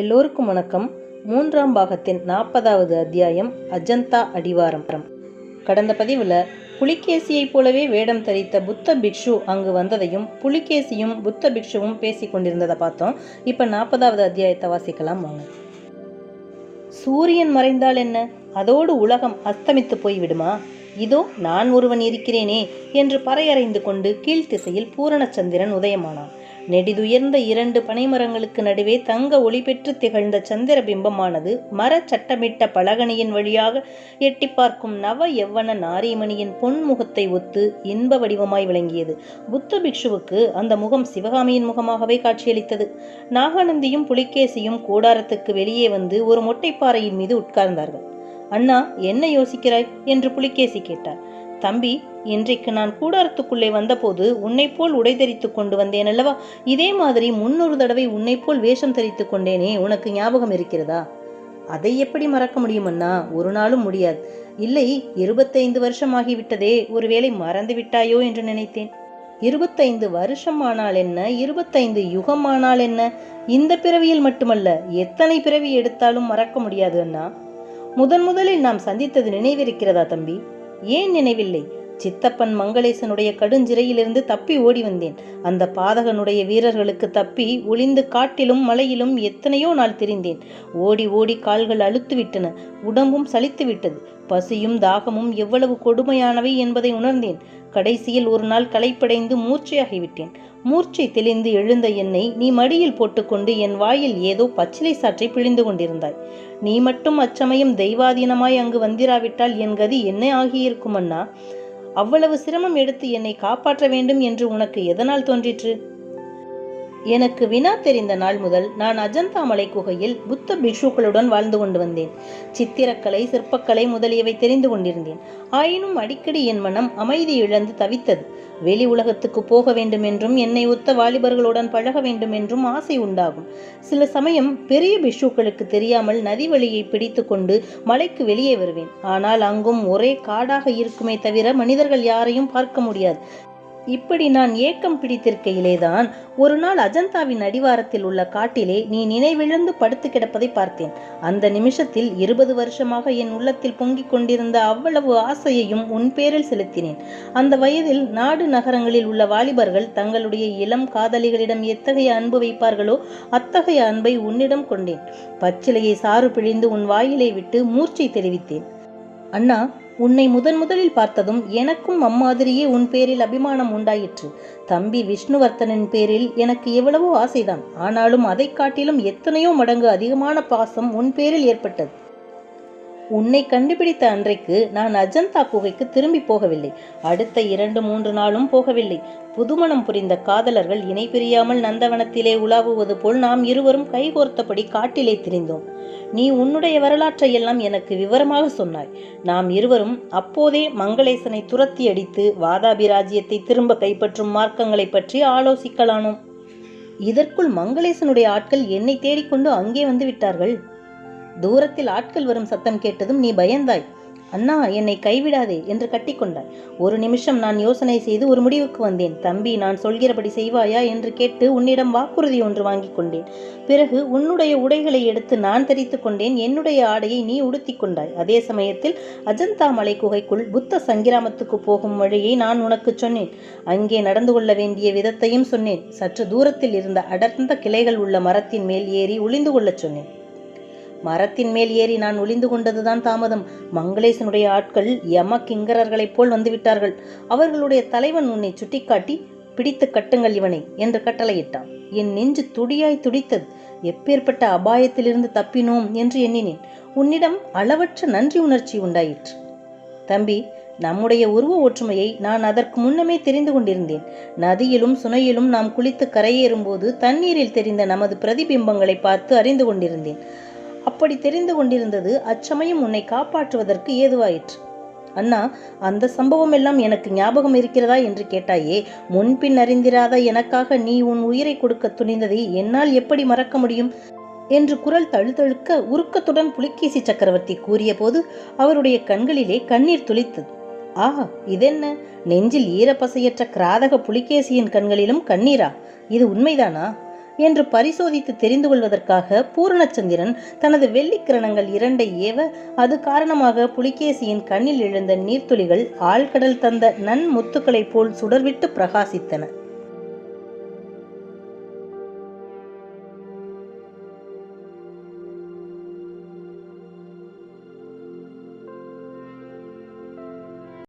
எல்லோருக்கும் வணக்கம். மூன்றாம் பாகத்தின் நாற்பதாவது அத்தியாயம் அஜந்தா அடிவாரம். கடந்த பதிவில் புலிகேசியைப் போலவே வேடம் தரித்த புத்த பிக்ஷு அங்கு வந்ததையும் புலிகேசியும் புத்த பிக்ஷுவும் பேசிக் கொண்டிருந்ததை பார்த்தோம். இப்போ நாற்பதாவது அத்தியாயத்தை வாசிக்கலாம் வாங்க. சூரியன் மறைந்தால் என்ன? அதோடு உலகம் அஸ்தமித்து போய்விடுமா? இதோ நான் ஒருவன் இருக்கிறேனே என்று பறையறைந்து கொண்டு கீழ்த்திசையில் பூரணச்சந்திரன் உதயமானான். நெடிதுயர்ந்த இரண்டு பனைமரங்களுக்கு நடுவே தங்க ஒளி பெற்று திகழ்ந்த சந்திர பிம்பமானது மரச்சட்டமிட்ட பலகணியின் வழியாக எட்டி பார்க்கும் நவ எவ்வன நாரீமணியின் பொன்முகத்தை ஒத்து இன்ப வடிவமாய் விளங்கியது. புத்த பிக்ஷுவுக்கு அந்த முகம் சிவகாமியின் முகமாகவே காட்சியளித்தது. நாகானந்தியும் புலிகேசியும் கூடாரத்துக்கு வெளியே வந்து ஒரு மொட்டைப்பாறையின் மீது உட்கார்ந்தார்கள். அண்ணா என்ன யோசிக்கிறாய்? என்று புலிகேசி கேட்டார். தம்பி இன்றைக்கு நான் கூடாரத்துக்குள்ளே வந்தபோது உன்னை போல் உடை தரித்து கொண்டு வந்தேன் அல்லவா? இதே மாதிரி முன்னொரு தடவை உன்னை போல் வேஷம் தரித்து கொண்டேனே உனக்கு ஞாபகம் இருக்கிறதா? அதை எப்படி மறக்க முடியும் அண்ணா? ஒரு நாளும் முடியாது. இல்லை இருபத்தைந்து வருஷம் ஆகிவிட்டதே ஒருவேளை மறந்து விட்டாயோ என்று நினைத்தேன். இருபத்தைந்து வருஷம் ஆனால் என்ன? இருபத்தைந்து யுகம் ஆனால் என்ன? இந்த பிறவியில் மட்டுமல்ல எத்தனை பிறவி எடுத்தாலும் மறக்க முடியாது அண்ணா. முதன் முதலில் நாம் சந்தித்தது நினைவிருக்கிறதா தம்பி? ஏன் நினைவில்லை? சித்தப்பன் மங்களேசனுடைய கடுஞ்சிறையிலிருந்து தப்பி ஓடி வந்தேன். அந்த பாதகனுடைய வீரர்களுக்கு தப்பி ஒளிந்து காட்டிலும் மலையிலும் எத்தனையோ நாள் திரிந்தேன். ஓடி ஓடி கால்கள் அழுத்துவிட்டன. உடம்பும் சலித்து விட்டது பசியும் தாகமும் எவ்வளவு கொடுமையானவை என்பதை உணர்ந்தேன். கடைசியில் ஒரு நாள் களைப்படைந்து மூர்ச்சையாகிவிட்டேன். மூர்ச்சை தெளிந்து எழுந்த என்னை நீ மடியில் போட்டுக்கொண்டு என் வாயில் ஏதோ பச்சிலை சாற்றை பிழிந்து கொண்டிருந்தாய். நீ மட்டும் அச்சமயம் தெய்வாதீனமாய் அங்கு வந்திராவிட்டால் என் கதி என்ன ஆகியிருக்கும் அண்ணா? அவ்வளவு சிரமம் எடுத்து என்னை காப்பாற்ற வேண்டும் என்று உனக்கு எதனால் தோன்றிற்று? எனக்கு வினா தெரிந்த நாள் முதல் நான் அஜந்தா மலை குகையில் புத்த பிக்ஷுக்களுடன் வாழ்ந்து கொண்டு வந்தேன். சித்திரக்கலை சிற்பக்கலை முதலியவை தெரிந்து கொண்டிருந்தேன். ஆயினும் அடிக்கடி என் மனம் அமைதி இழந்து தவித்தது. வெளி உலகத்துக்கு போக வேண்டும் என்றும் என்னை ஒத்த வாலிபர்களுடன் பழக வேண்டும் என்றும் ஆசை உண்டாகும். சில சமயம் பெரிய பிக்ஷுக்களுக்கு தெரியாமல் நதி வழியை பிடித்து கொண்டு மலைக்கு வெளியே வருவேன். ஆனால் அங்கும் ஒரே காடாக இருக்குமே தவிர மனிதர்கள் யாரையும் பார்க்க முடியாது. இப்படி நான் ஏக்கம் பிடித்திருக்கையிலேதான் ஒரு நாள் அஜந்தாவின் அடிவாரத்தில் உள்ள காட்டிலே நீ நினைவிழந்து படுத்து கிடப்பதை பார்த்தேன். அந்த நிமிஷத்தில் இருபது வருஷமாக என் உள்ளத்தில் பொங்கிக் கொண்டிருந்த அவ்வளவு ஆசையையும் உன் பேரில் செலுத்தினேன். அந்த வயதில் நாடு நகரங்களில் உள்ள வாலிபர்கள் தங்களுடைய இளம் காதலிகளிடம் எத்தகைய அன்பு வைப்பார்களோ அத்தகைய அன்பை உன்னிடம் கொண்டேன். பச்சிலையை சாறு பிழிந்து உன் வாயிலை விட்டு மூர்ச்சை தெரிவித்தேன். அண்ணா உன்னை முதன் முதலில் பார்த்ததும் எனக்கும் அம்மாதிரியே உன் பேரில் அபிமானம் உண்டாயிற்று. தம்பி விஷ்ணுவர்த்தனின் பேரில் எனக்கு எவ்வளவோ ஆசைதான். ஆனாலும் அதைக் காட்டிலும் எத்தனையோ மடங்கு அதிகமான பாசம் உன் பேரில் ஏற்பட்டது. உன்னை கண்டுபிடித்த அன்றைக்கு நான் அஜந்தா குகைக்கு திரும்பி போகவில்லை. அடுத்த இரண்டு மூன்று நாளும் போகவில்லை. புதுமணம் புரிந்த காதலர்கள் இணை பிரியாமல் நந்தவனத்திலே உலாவுவது போல் நாம் இருவரும் கைகோர்த்தபடி காட்டிலே திரிந்தோம். நீ உன்னுடைய வரலாற்றை எல்லாம் எனக்கு விவரமாக சொன்னாய். நாம் இருவரும் அப்போதே மங்களேசனை துரத்தி அடித்து வாதாபி ராஜ்யத்தை திரும்ப கைப்பற்றும் மார்க்கங்களை பற்றி ஆலோசிக்கலானோம். இதற்குள் மங்களேசனுடைய ஆட்கள் என்னை தேடிக்கொண்டு அங்கே வந்து விட்டார்கள். தூரத்தில் ஆட்கள் வரும் சத்தம் கேட்டதும் நீ பயந்தாய். அண்ணா என்னை கைவிடாதே என்று கட்டிக்கொண்டாய் ஒரு நிமிஷம் நான் யோசனை செய்து ஒரு முடிவுக்கு வந்தேன். தம்பி நான் சொல்கிறபடி செய்வாயா என்று கேட்டு உன்னிடம் வாக்குறுதி ஒன்று வாங்கி கொண்டேன். பிறகு உன்னுடைய உடைகளை எடுத்து நான் தரித்து கொண்டேன். என்னுடைய ஆடையை நீ உடுத்தி கொண்டாய். அதே சமயத்தில் அஜந்தா மலை குகைக்குள் புத்த சங்கிராமத்துக்கு போகும் வழியை நான் உனக்கு சொன்னேன். அங்கே நடந்து கொள்ள வேண்டிய விதத்தையும் சொன்னேன். சற்று தூரத்தில் இருந்த அடர்ந்த கிளைகள் உள்ள மரத்தின் மேல் ஏறி ஒளிந்து கொள்ளச் சொன்னேன். மரத்தின் மேல் ஏறி நான் ஒளிந்து கொண்டதுதான் தாமதம். மங்களேசனுடைய ஆட்கள் யம கிங்கரர்களைப் போல் வந்துவிட்டார்கள். அவர்களுடைய தலைவன் உன்னை சுட்டிக்காட்டி பிடித்து கட்டுங்கள் இவனை என்று கட்டளையிட்டான். என் நெஞ்சு துடியாய் துடித்தது. எப்பேற்பட்ட அபாயத்திலிருந்து தப்பினோம் என்று எண்ணினேன். உன்னிடம் அளவற்ற நன்றி உணர்ச்சி உண்டாயிற்று. தம்பி நம்முடைய உருவ ஒற்றுமையை நான் அதற்கு முன்னமே தெரிந்து கொண்டிருந்தேன். நதியிலும் சுனையிலும் நாம் குளித்து கரையேறும்போது தண்ணீரில் தெரிந்த நமது பிரதிபிம்பங்களை பார்த்து அறிந்து கொண்டிருந்தேன். அப்படி தெரிந்து கொண்டிருந்தது அச்சமயம் உன்னை காப்பாற்றுவதற்கு ஏதுவாயிற்று. அண்ணா அந்த சம்பவம் எல்லாம் எனக்கு ஞாபகம் இருக்கிறதா என்று கேட்டாயே முன்பின் அறிந்திராத எனக்காக நீ உன் உயிரை கொடுக்க துணிந்ததை என்னால் எப்படி மறக்க முடியும்? என்று குரல் தழுதழுக்க உருக்கத்துடன் புலிகேசி சக்கரவர்த்தி கூறியபோது அவருடைய கண்களிலே கண்ணீர் துளித்தது. ஆ இதென்ன? நெஞ்சில் ஈரப்பசையற்ற கிராதக புலிகேசியின் கண்களிலும் கண்ணீரா? இது உண்மைதானா? என்று பரிசோதித்து தெரிந்து கொள்வதற்காக பூரணச்சந்திரன் தனது வெள்ளிக்கிரணங்கள் இரண்டை ஏவ அது காரணமாக புலிகேசியின் கண்ணில் எழுந்த நீர்த்துளிகள் ஆழ்கடல் தந்த நன்முத்துக்களைப் போல் சுடர்விட்டு பிரகாசித்தன.